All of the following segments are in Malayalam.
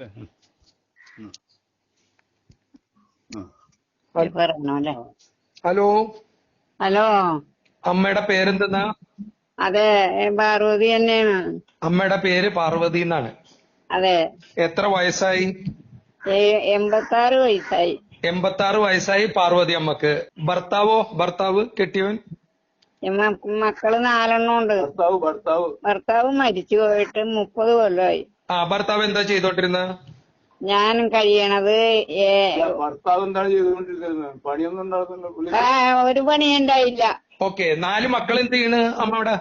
ഹലോ? ഹലോ? അമ്മയുടെ പേരെന്തെന്നാ? അതെ പാർവതി തന്നെയാണ്. അമ്മയുടെ പേര് പാർവതി എന്നാണ്. അതെ. എത്ര വയസ്സായി? എൺപത്തി ആറ് വയസ്സായി. എൺപത്തി ആറ് വയസ്സായി പാർവതി അമ്മയ്ക്ക്. ഭർത്താവോ ഭർത്താവ് കെട്ടിയവൻ? മക്കൾ നാലെണ്ണം ഉണ്ട് ഭർത്താവ്. മരിച്ചു പോയിട്ട് മുപ്പത് കൊല്ലമായി ആ ഭർത്താവ് എന്താ ചെയ്തോണ്ടിരുന്ന? ഞാൻ കഴിയണത് ഭർത്താവ് എന്താണ് ചെയ്തുകൊണ്ടിരിക്കുന്നത് പണിയൊന്നും ഉണ്ടാകുന്നില്ല ആ, ഒരു പണി ഉണ്ടായില്ല. ഓക്കെ നാല് മക്കൾ എന്ത് ചെയ്യണ് അമ്മയുടെ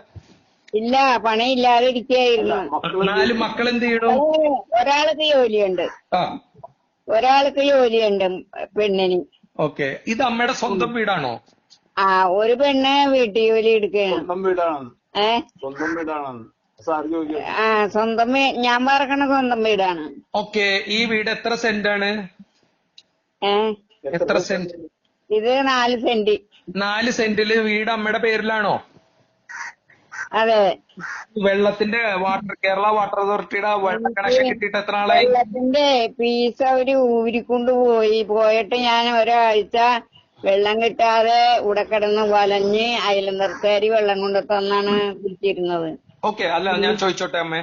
ഇല്ല പണിയില്ലാതെ ഇരിക്കുകയായിരുന്നു. ഇരിക്കുന്നു നാല് മക്കൾ എന്ത് ചെയ്യണു? ഒരാൾക്ക് ജോലിയുണ്ട്. ആ. ഒരാൾക്ക് ജോലിയുണ്ട് പെണ്ണിന്. ഓക്കെ ഇത് അമ്മയുടെ സ്വന്തം വീടാണോ? ആ ഒരു പെണ്ണ് വീട്ടു ജോലി എടുക്കുകയാണ്. സ്വന്തം വീടാണ്. ഏ? സ്വന്തം വീടാണ്. ആ സ്വന്തം ഞാൻ പറക്കണ സ്വന്തം വീടാണ് ഓക്കെ ഈ വീട് എത്ര സെന്റ് ആണ് എത്ര സെന്റ്? ഇത് നാല് സെന്റ്. നാല് സെന്റിൽ വീട് അമ്മയുടെ പേരിലാണോ? അതെ. വെള്ളത്തിന്റെ വാട്ടർ കേരള വാട്ടർ അതോറിറ്റിയുടെ വെള്ള കണക്ഷൻ കിട്ടിയിട്ട് എത്ര നാളായി? വെള്ളത്തിന്റെ പീസ് അവർ ഊരിക്കൊണ്ട് പോയി പോയിട്ട് ഞാൻ ഒരാഴ്ച വെള്ളം കിട്ടാതെ ഇവിടെ കിടന്ന് വലഞ്ഞ് അയലന്തർക്കാരി വെള്ളം കൊണ്ട് തന്നാണ് കുടിച്ചിരുന്നത്. ഓക്കെ അല്ല ഞാൻ ചോദിച്ചോട്ടെ അമ്മേ?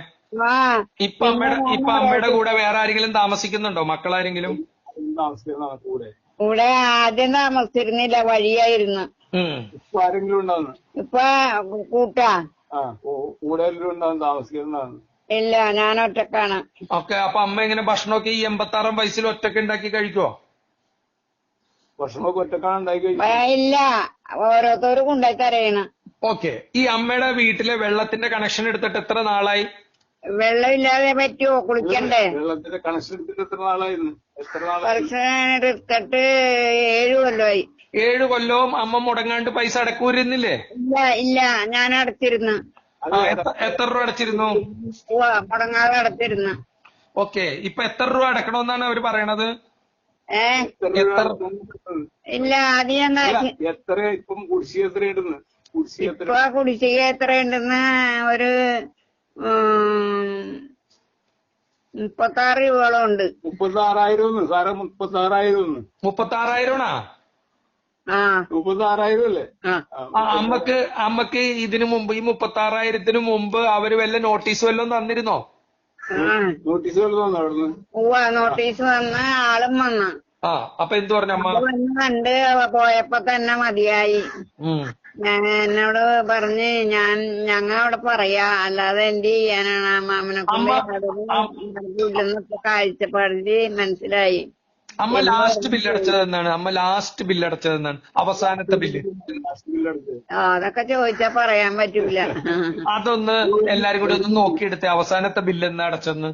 ഇപ്പൊ അമ്മയുടെ ഇപ്പൊ അമ്മയുടെ കൂടെ വേറെ ആരെങ്കിലും താമസിക്കുന്നുണ്ടോ? മക്കളാരെങ്കിലും? കൂടെ. ഇവിടെ ആദ്യം താമസിച്ചിരുന്നില്ല വഴിയായിരുന്നു. ഇപ്പൊ ആരെങ്കിലും ഉണ്ടാവുന്നു ഇപ്പൊ കൂട്ടാ. ആ കൂ- കൂടെ ഉണ്ടാവും താമസിക്കുന്നതാണ് ഇല്ല ഞാൻ ഒറ്റക്കാണ്. ഓക്കെ അപ്പൊ അമ്മ എങ്ങനെ ഭക്ഷണമൊക്കെ ഈ എൺപത്തി ആറാം വയസ്സിൽ ഒറ്റയ്ക്ക് ഉണ്ടാക്കി കഴിക്കുവോ? ഭക്ഷണമൊക്കെ ഒറ്റക്കാണ് ഉണ്ടാക്കി ഇല്ല. ഓക്കെ. ഈ അമ്മയുടെ വീട്ടിലെ വെള്ളത്തിന്റെ കണക്ഷൻ എടുത്തിട്ട് എത്ര നാളായി? വെള്ളമില്ലാതെ പറ്റുമോ കുളിക്കണ്ടേ? വെള്ളത്തിന്റെ കണക്ഷൻ എടുത്തിട്ട് എത്ര നാളായിരുന്നു? എത്ര കണക്ഷൻ എടുത്തിട്ട് ഏഴു കൊല്ലമായി. ഏഴു കൊല്ലവും അമ്മ മുടങ്ങാണ്ട് പൈസ അടക്കൂരുന്നില്ലേ? ഇല്ല ഇല്ല. ഞാൻ അടച്ചിരുന്നു. എത്ര- രൂപ അടച്ചിരുന്നു? മുടങ്ങാതെ അടച്ചിരുന്നു. ഓക്കെ. ഇപ്പൊ എത്ര രൂപ അടക്കണമെന്നാണ് അവർ പറയണത്? ഇല്ല അത് ഞാൻ അല്ല, എത്ര ഇപ്പം കുടിശ്ശിക എത്ര ഇടുന്നു കുടിശ്ശിക എത്ര? ഇപ്പൊ കുടിശ്ശിക എത്രയുണ്ടെന്ന് ഒരു ഉം, മുപ്പത്താറ് രൂപയോളം ഉണ്ട് മുപ്പത്താറായിരം സാറേ മുപ്പത്താറായിരം ഒന്ന് ആ. മുപ്പത്തി ആറായിരം അല്ലേ ആ. ആ, ആ, അമ്മയ്ക്ക് അമ്മയ്ക്ക് ഇതിനു മുമ്പ് ഈ മുപ്പത്താറായിരത്തിന് മുമ്പ് അവർ വല്ല നോട്ടീസ് വല്ലതും തന്നിരുന്നോ? നോട്ടീസ് അവിടുന്ന് ഉവ്വ നോട്ടീസ് വന്ന് ആളും വന്ന്. ആ അപ്പൊ എന്ത് പറഞ്ഞു അമ്മ? വന്ന് കണ്ട് പോയപ്പോ തന്നെ മതിയായി. ഞാൻ എന്നോട് പറഞ്ഞ് ഞാൻ ഞങ്ങ അവിടെ പറയാ അല്ലാതെ എന്ത് ചെയ്യാനാണ് ആ മാമനെ കൊണ്ട്? കാഴ്ചപ്പാടിൽ മനസ്സിലായി. അമ്മ ലാസ്റ്റ് ബില്ല് അടച്ചത് എന്നാണ് അമ്മ ലാസ്റ്റ് ബില്ല് അടച്ചത് എന്നാണ് അവസാനത്തെ ബില്ല് ആ, അതൊക്കെ ചോദിച്ചാ പറയാൻ പറ്റൂല. അതൊന്ന് എല്ലാരും കൂടി ഒന്ന് നോക്കിയെടുത്തേ. അവസാനത്തെ ബില്ല് എന്നാ അടച്ചെന്ന്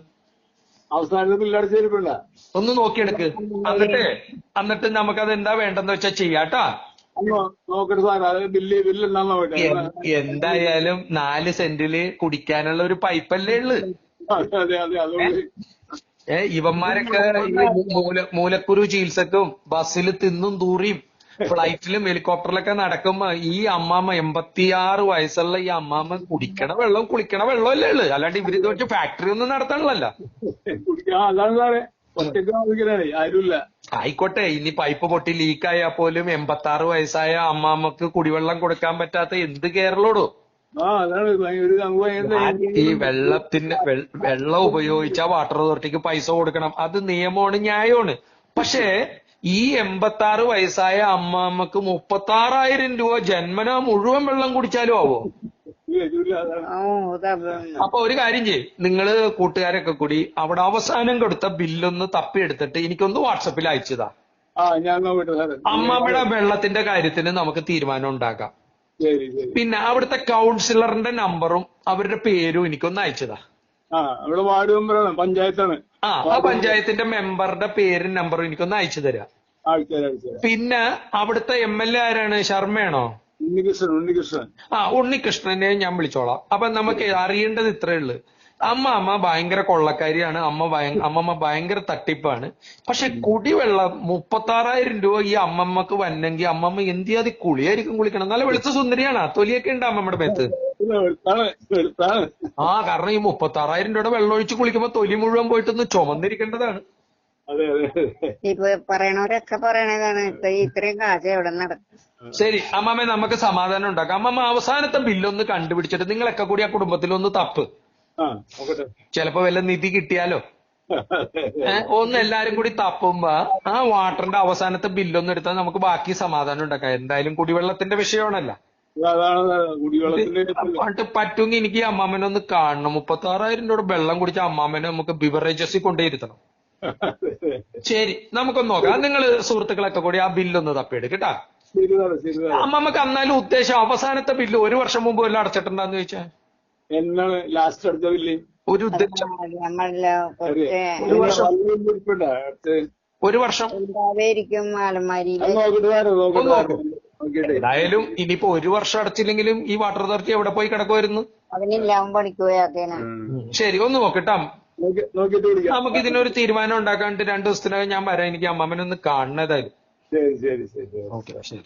അവസാനത്തെ ബില്ലടച്ച് തരുപ്പില്ല ഒന്ന് നോക്കിയെടുക്ക്. എന്നിട്ട് എന്നിട്ട് നമുക്കത് എന്താ വേണ്ടെന്ന് വെച്ചാ ചെയ്യാട്ടാ നോക്കട്ടെ സാർ അത് ബില്ല് ബില്ല് എന്താന്ന് നോക്കട്ടെ. എ- എന്തായാലും നാല് സെന്റിൽ കുടിക്കാനുള്ള ഒരു പൈപ്പല്ലേ ഉള്ളു. അതെ അതെ അതെ. അതുകൊണ്ട് ഏ ഇവന്മാരൊക്കെ ഈ മൂല മൂലക്കുരു ചികിത്സക്കും ബസ്സിൽ തിന്നും തൂറിയും ഫ്ലൈറ്റിലും ഹെലികോപ്റ്ററിലൊക്കെ നടക്കുമ്പോ ഈ അമ്മാമ്മ എൺപത്തിയാറ് വയസ്സുള്ള ഈ അമ്മാമ്മ കുടിക്കണ വെള്ളം കുളിക്കണ വെള്ളമല്ലേ ഉള്ളു. അല്ലാണ്ട് ഇവർ വെച്ച് ഫാക്ടറി ഒന്നും ആരുമില്ല. ആയിക്കോട്ടെ ഇനി പൈപ്പ് പൊട്ടി ലീക്കായാൽ പോലും എൺപത്തി ആറ് വയസ്സായ അമ്മാമ്മക്ക് കുടിവെള്ളം കൊടുക്കാൻ പറ്റാത്ത എന്ത് കേരളോടോ? ഈ വെള്ളത്തിന്റെ വെൾ- വെള്ളം ഉപയോഗിച്ച വാട്ടർ അതോറിറ്റിക്ക് പൈസ കൊടുക്കണം. അത് നിയമമാണ് ന്യായമാണ്. പക്ഷേ ഈ എൺപത്തി ആറ് വയസ്സായ അമ്മാമ്മക്ക് മുപ്പത്തി ആറായിരം രൂപ ജന്മന മുഴുവൻ വെള്ളം കുടിച്ചാലും ആവോ? അപ്പൊ ഒരു കാര്യം ചെയ്യും. നിങ്ങൾ കൂട്ടുകാരൊക്കെ കൂടി അവിടെ അവസാനം കൊടുത്ത ബില്ലൊന്ന് തപ്പിയെടുത്തിട്ട് എനിക്കൊന്ന് വാട്സപ്പിൽ അയച്ചതാ. അമ്മമ്മയുടെ വെള്ളത്തിന്റെ കാര്യത്തിന് നമുക്ക് തീരുമാനം ഉണ്ടാക്കാം. പിന്നെ അവിടുത്തെ കൗൺസിലറിന്റെ നമ്പറും അവരുടെ പേരും എനിക്കൊന്ന് അയച്ചതാ. ഇവിടെ വാർഡ് മെമ്പറാണ് പഞ്ചായത്താണ്. ആ ആ പഞ്ചായത്തിന്റെ മെമ്പറുടെ പേരും നമ്പറും എനിക്കൊന്ന് അയച്ചു തരാം. പിന്നെ അവിടുത്തെ എം എൽ എ ആരാണ്? ശർമ്മയാണോ? ഉണ്ണികൃഷ്ണൻ ഉണ്ണികൃഷ്ണൻ. ആ ഉണ്ണികൃഷ്ണനെ ഞാൻ വിളിച്ചോളാം. അപ്പൊ നമുക്ക് അറിയേണ്ടത് ഇത്രയേ ഉള്ളു. അമ്മ അമ്മ ഭയങ്കര കൊള്ളക്കാരിയാണ്. അമ്മ അമ്മമ്മ ഭയങ്കര തട്ടിപ്പാണ്. പക്ഷെ കുടിവെള്ളം മുപ്പത്താറായിരം രൂപ ഈ അമ്മമ്മക്ക് വന്നെങ്കിൽ അമ്മമ്മ എന്തിയാതി കുളിയായിരിക്കും കുളിക്കണം. നല്ല വെളുത്ത സുന്ദരിയാണ്. തൊലിയൊക്കെ ഉണ്ട് അമ്മമ്മയുടെ മേത്ത്. ആ കാരണം ഈ മുപ്പത്തി ആറായിരം രൂപയുടെ വെള്ളം ഒഴിച്ച് കുളിക്കുമ്പോ തൊലി മുഴുവൻ പോയിട്ടൊന്ന് ചുമന്നിരിക്കേണ്ടതാണ്. ഇപ്പൊ പറയണവരൊക്കെ പറയണതാണ്. ഇത്ര ഇത്രയും കാശ് എവിടെ നടക്കും ശരി അമ്മാമ്മ നമുക്ക് സമാധാനം ഉണ്ടാക്കാം. അമ്മമ്മ അവസാനത്തെ ബില്ലൊന്ന് കണ്ടുപിടിച്ചിട്ട് നിങ്ങളൊക്കെ കൂടി ആ കുടുംബത്തിലൊന്ന് തപ്പ്. ആ നോക്കട്ടെ ചിലപ്പോ വല്ല നിധി കിട്ടിയാലോ? ഒന്ന് എല്ലാരും കൂടി തപ്പുമ്പോ ആ വാട്ടറിന്റെ അവസാനത്തെ ബില്ലൊന്നും എടുത്താൽ നമുക്ക് ബാക്കി സമാധാനം ഉണ്ടാക്കാം. എന്തായാലും കുടിവെള്ളത്തിന്റെ വിഷയമാണല്ലോ. പണ്ട് പറ്റുമെങ്കിൽ എനിക്ക് ഈ അമ്മാമ്മനെ ഒന്ന് കാണണം. മുപ്പത്തി ആറായിരം രൂപ വെള്ളം കുടിച്ച അമ്മാമ്മനെ നമുക്ക് ബിവറേജസിൽ കൊണ്ടേയിരുത്തണം ശരി നമുക്കൊന്ന് നോക്കാം. നിങ്ങൾ സുഹൃത്തുക്കളൊക്കെ കൂടി ആ ബില്ലൊന്ന് തപ്പിയെടുക്കട്ടാ അമ്മമ്മക്ക് എന്നാലും ഉദ്ദേശം അവസാനത്തെ ബില്ല് ഒരു വർഷം മുമ്പ് വല്ലതും അടച്ചിട്ടുണ്ടാന്ന് ചോദിച്ചാൽ എന്നാണ് ലാസ്റ്റ് അടുത്ത ബില്ല് ഒരു ഉദ്ദേശം കുറച്ച് ഒരു വർഷം. ഇരിപ്പുണ്ട? ഒരു അലമാരിയിൽ? നോക്കിട്ട് നോക്കിട്ട് എന്തായാലും ഇനിയിപ്പോ ഒരു വർഷം അടച്ചില്ലെങ്കിലും ഈ വാട്ടർ അതോറിറ്റി എവിടെ പോയി കിടക്കുമായിരുന്നു അതിനെല്ലാം പണിക്ക് ശരി ഒന്ന് നോക്കട്ടാ. നമുക്ക് ഇതിനൊരു തീരുമാനം ഉണ്ടാക്കാണ്ട് രണ്ടു ദിവസത്തിനകം ഞാൻ വരാം. എനിക്ക് അമ്മാമ്മനെ ഒന്ന് കാണണതായിരുന്നു ശരി ശരി ശരി. ഓക്കെ ശരി.